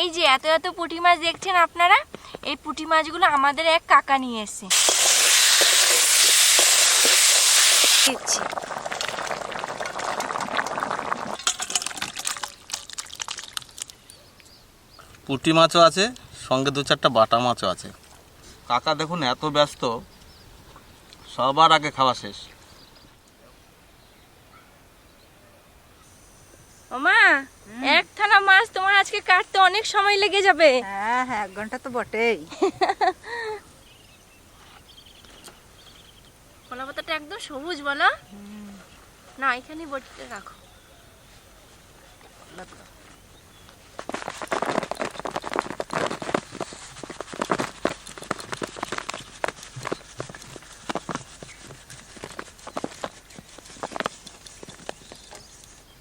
এই যে এত এত পুঁটি মাছ দেখছেন আপনারা? এই পুঁটি মাছগুলো আমাদের এক কাকা নিয়ে দিচ্ছি। পুঁটি মাছও আছে, সঙ্গে দু চারটা বাটা মাছও আছে। কাকা দেখুন, এত ব্যস্ত, সবার আগে খাওয়া শেষ ওমা এক থালা মাছ তোমার আজকে কাটতে অনেক সময় লেগে যাবে। হ্যাঁ হ্যাঁ এক ঘণ্টা তো বটেই। কলা পাতাটা একদম সবুজ বলো। না এখানে বটিতে রাখো।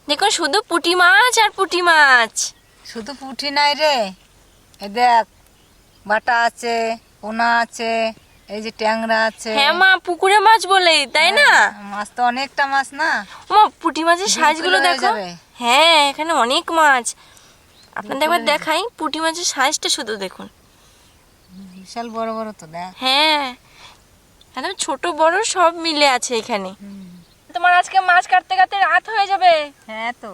দেখুন শুধু পুঁটি মাছ আর পুঁটি মাছ। শুধু পুঁটি নাই রে। এই দেখ বাটা আছে পোনা আছে এই যে ট্যাংরা আছে। হ্যাঁ মা পুকুরে মাছ বলে তাই না? মাছ তো অনেকটা মাছ না। মা পুঁটি মাছের সাইজগুলো দেখো। হ্যাঁ এখানে অনেক মাছ। আপনাদের একবার দেখাই পুঁটি মাছের সাইজটা শুধু দেখুন। বিশাল বড় বড় তো দেখ। হ্যাঁ একদম ছোট বড় সব মিলে আছে এখানে। তোমার আজকে মাছ কাটতে কাটতে রাত হয়ে যাবে। হ্যাঁ তো।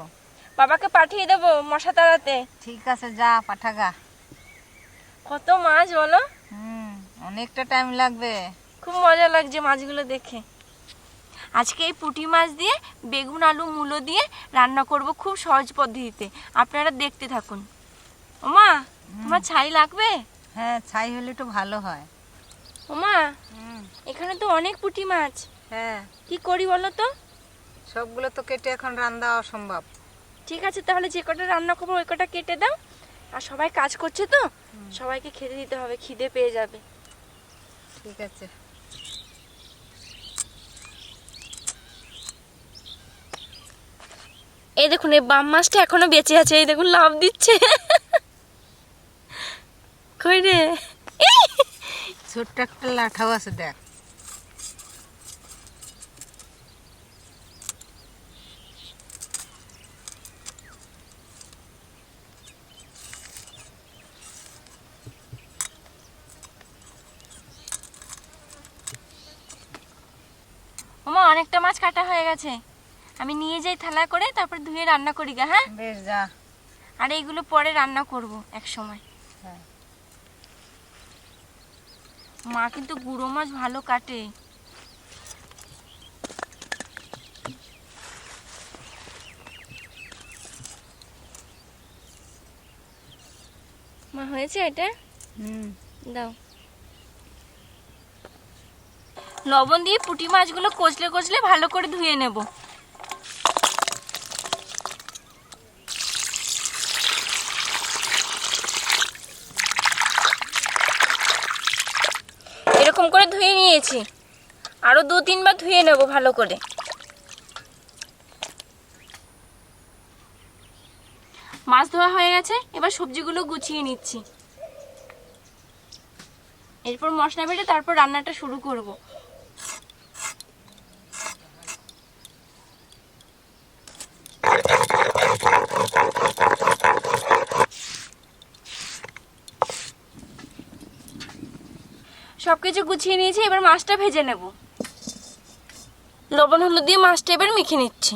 বাবাকে পাঠিয়ে দেবো মশা তাড়াতে। ঠিক আছে যা পাঠাগা। কত মাছ বলো? হুম অনেকটা টাইম লাগবে। খুব মজা লাগছে মাছগুলো দেখে। আজকে এই পুঁটি মাছ দিয়ে বেগুন আলু মূলো দিয়ে রান্না করব খুব সহজ পদ্ধতিতে। আপনারা দেখতে থাকুন। ওমা তোমার ছাই লাগবে? হ্যাঁ ছাই হলে একটু ভালো হয়। ওমা এখানে তো অনেক পুঁটি মাছ। হ্যাঁ। কি করি বলো তো? সবগুলো তো কেটে এখন রান্না অসম্ভব। ঠিক আছে তাহলে যে কটা রান্না করব ওই কটা কেটে দাও। আর সবাই কাজ করছে তো? সবাইকে খেতে দিতে হবে খিদে পেয়ে যাবে। ঠিক আছে। এই দেখুন এই বাম মাছটা এখনও বেঁচে আছে এই দেখুন লাভ দিচ্ছে। কই রে! ছোট্ট একটা লাঠাও আছে দেখ ওমা অনেকটা মাছ কাটা হয়ে গেছে। আমি নিয়ে যাই থালা করে তারপর ধুয়ে রান্না করি গা হ্যাঁ? বেশ যা। আর এইগুলো পরে রান্না করব এক সময়। হ্যাঁ। মা কিন্তু গুঁড়ো মাছ ভালো কাটে। মা হয়েছে এটা? হুম। দাও। লবণ দিয়ে পুঁটি মাছগুলো কচলে কচলে ভালো করে ধুয়ে নেব। এরকম করে ধুয়ে নিয়েছি। আরও দু তিনবার ধুয়ে নেব ভালো করে। মাছ ধোয়া হয়ে গেছে, এবার সবজিগুলো গুছিয়ে নিচ্ছি। এরপর মশলা বেটে তারপর রান্নাটা শুরু করব। সব কিছু গুছিয়ে নিয়েছি, এবার মাছটা ভেজে নেব। লবণ, হলুদ দিয়ে মাছটা এবার মেখে নিচ্ছি।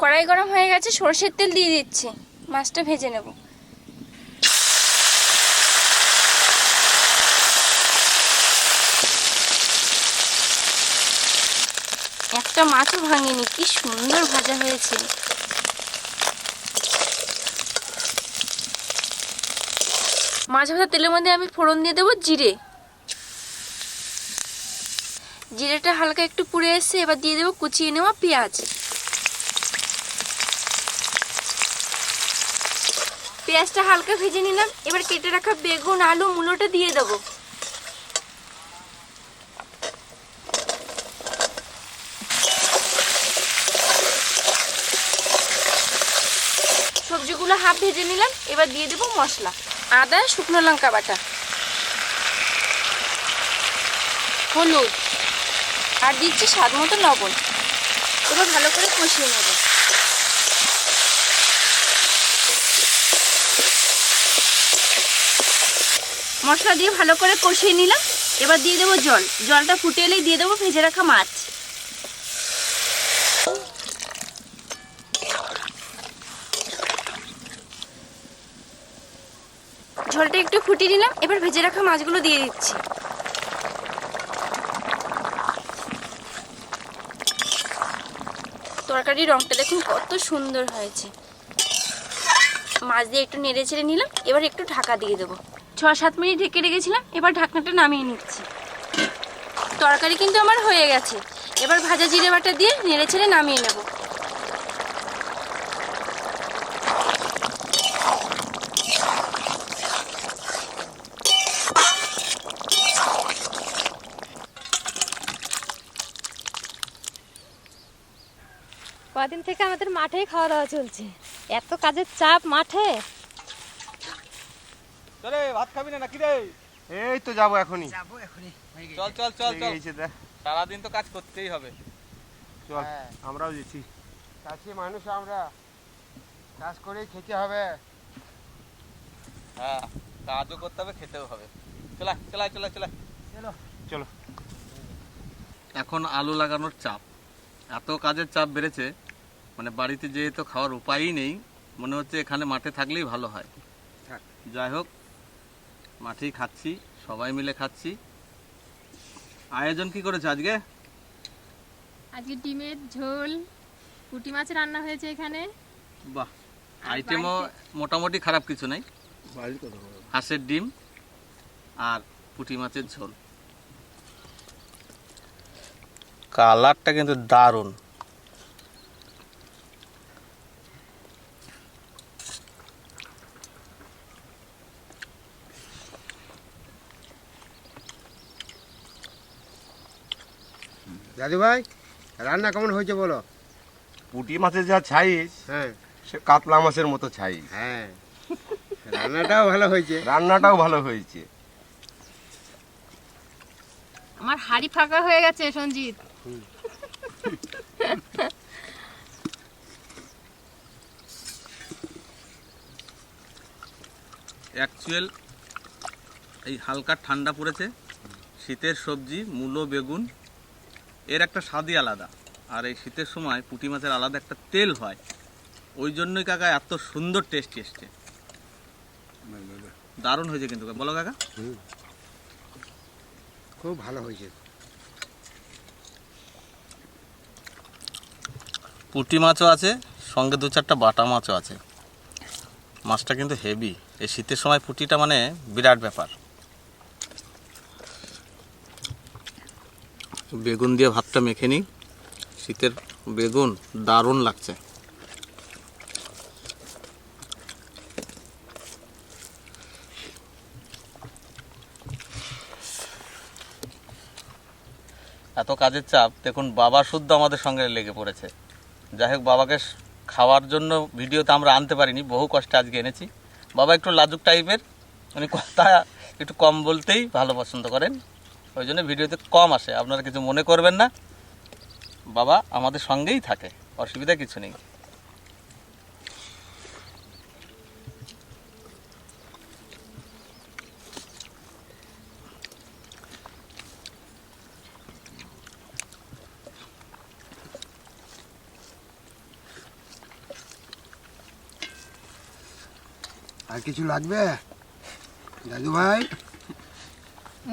কড়াই গরম হয়ে গেছে, সর্ষের তেল দিয়ে দিচ্ছি। মাছটা ভেজে নেব। একটা মাছও ভাঙেনি, কি সুন্দর ভাজা হয়েছে। মাছ ভাজা তেলের মধ্যে আমি ফোড়ন দিয়ে দেবো জিরে। জিরেটা হালকা একটু পুড়ে এসে এবার দিয়ে দেবো কুচিয়ে নেওয়া পেঁয়াজ। পেঁয়াজটা হালকা ভেজে নিলাম, এবার কেটে রাখা বেগুন, আলু, মূলোটা দিয়ে দেবো। সবজিগুলো হাফ ভেজে নিলাম, এবার দিয়ে দেবো মশলা। আদা, শুকনো লঙ্কা বাটা। হলুদ। আর দিচ্ছি স্বাদ মতো লবণ। এবার ভালো করে কষিয়ে নেব। মশলা দিয়ে ভালো করে কষিয়ে নিলাম। এবার দিয়ে দেবো জল। জলটা ফুটে এলেই দিয়ে দেবো ভেজে রাখা মাছ। ঝোলটা একটু ফুটিয়ে নিলাম, এবার ভেজে রাখা মাছগুলো দিয়ে দিচ্ছি। তরকারির রংটা দেখুন কত সুন্দর হয়েছে। মাছ দিয়ে একটু নেড়ে ছেড়ে নিলাম, এবার একটু ঢাকা দিয়ে দেবো। ছ সাত মিনিট ঢেকে রেখেছিলাম, এবার ঢাকনাটা নামিয়ে নিচ্ছি। তরকারি কিন্তু আমার হয়ে গেছে, এবার ভাজা জিরে বাটা দিয়ে নেড়ে ছেড়ে নামিয়ে নেব। কদিন থেকে আমাদের মাঠেই খাওয়া দাওয়া চলছে। এত কাজের চাপ মাঠে? চলে ভাত খাবি না নাকি রে? এই তো যাব এখনই। চল চল চল চল। গেছে দেখ। সারাদিন তো কাজ করতেই হবে। চল আমরাও যেছি। চাষি মানুষ আমরা। চাষ করেই খেতে হবে। হ্যাঁ কাজও করতে হবে খেতেও হবে। চলা চলা চলা। চলা। চলো। এখন আলু লাগানোর চাপ। এত কাজের চাপ বেড়েছে মানে বাড়িতে যেয়ে তো খাওয়ার উপায়ই নেই মনে হচ্ছে এখানে মাঠে থাকলেই ভালো হয়। যাই হোক মাঠেই খাচ্ছি সবাই মিলে খাচ্ছি। আয়োজন কি করেছে আজকে? আজকে ডিমের ঝোল পুঁটি মাছ রান্না হয়েছে এখানে। বাহ আইটেমও মোটামুটি খারাপ কিছু নেই। হাঁসের ডিম আর পুঁটি মাছের ঝোল। কালারটা কিন্তু দারুণ। দাদু ভাই রান্না কেমন হয়েছে বলো? পুঁটি মাছের যা ছাইজ হ্যাঁ। সে কাতলা মাছের মতো ছাইজ হ্যাঁ। রান্নাটাও ভালো হয়েছে। রান্নাটাও ভালো হয়েছে। আমার হাড়ি ফাঁকা হয়ে গেছে সঞ্জিত। অ্যাকচুয়াল এই হালকা ঠান্ডা পড়েছে। শীতের সবজি মূলো বেগুন এর একটা স্বাদই আলাদা। আর এই শীতের সময় পুঁটি মাছের আলাদা একটা তেল হয়। ওই জন্যই কাকা এত সুন্দর টেস্ট এসছে। দারুণ হয়েছে কিন্তু। বলো কাকা। খুব ভালো হয়েছে। পুঁটি মাছও আছে সঙ্গে দু চারটা বাটা মাছও আছে। মাছটা কিন্তু হেভি এই শীতের সময় পুঁটিটা মানে বিরাট ব্যাপার। বেগুন দিয়ে ভাতটা মেখে নিই। শীতের বেগুন দারুণ লাগছে। এত কাজের চাপ, দেখুন বাবা শুদ্ধ আমাদের সঙ্গে লেগে পড়েছে। যাই হোক, বাবাকে খাওয়ার জন্য ভিডিওতে আমরা আনতে পারিনি, বহু কষ্টে আজকে এনেছি। বাবা একটু লাজুক টাইপের উনি কথা একটু কম বলতেই ভালো পছন্দ করেন। ওই জন্য ভিডিওতে কম আসে। আপনারা কিছু মনে করবেন না। বাবা আমাদের সঙ্গেই থাকে। অসুবিধা কিছু নেই। আর কিছু লাগবে? দাদু ভাই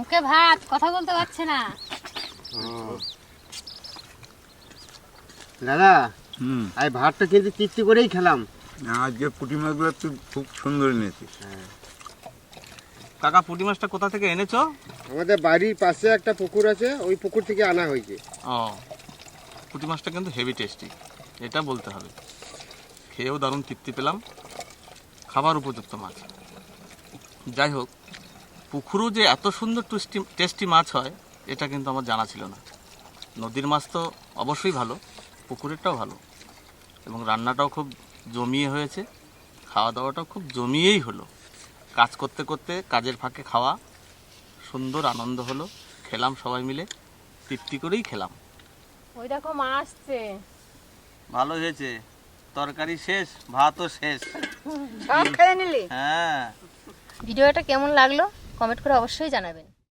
মুখে ভাত কথা বলতে পারছে না। দাদা হুম। আর ভাতটা কিন্তু তৃপ্তি করেই খেলাম। আজকে পুঁটি মাছগুলো তুই খুব সুন্দর এনেছিস। কাকা পুঁটি মাছটা কোথা থেকে এনেছো? আমাদের বাড়ির পাশে একটা পুকুর আছে ওই পুকুর থেকে আনা হয়েছে। ও পুঁটি মাছটা কিন্তু হেভি টেস্টি এটা বলতে হবে। খেয়েও দারুণ তৃপ্তি পেলাম। খাবার উপযুক্ত মাছ। যাই হোক পুকুরও যে এত সুন্দর টেস্টি টেস্টি মাছ হয় এটা কিন্তু আমার জানা ছিল না। নদীর মাছ তো অবশ্যই ভালো পুকুরেরটাও ভালো। এবং রান্নাটাও খুব জমিয়ে হয়েছে খাওয়া দাওয়াটাও খুব জমিয়েই হলো। কাজ করতে করতে কাজের ফাঁকে খাওয়া সুন্দর আনন্দ হলো খেলাম সবাই মিলে তৃপ্তি করেই খেলাম। ওই দেখো মা আসছে। ভালো হয়েছে। তরকারি শেষ ভাতও শেষ। সব খেয়ে নিলি? হ্যাঁ। ভিডিওটা কেমন লাগল? কমেন্ট করে অবশ্যই জানাবেন।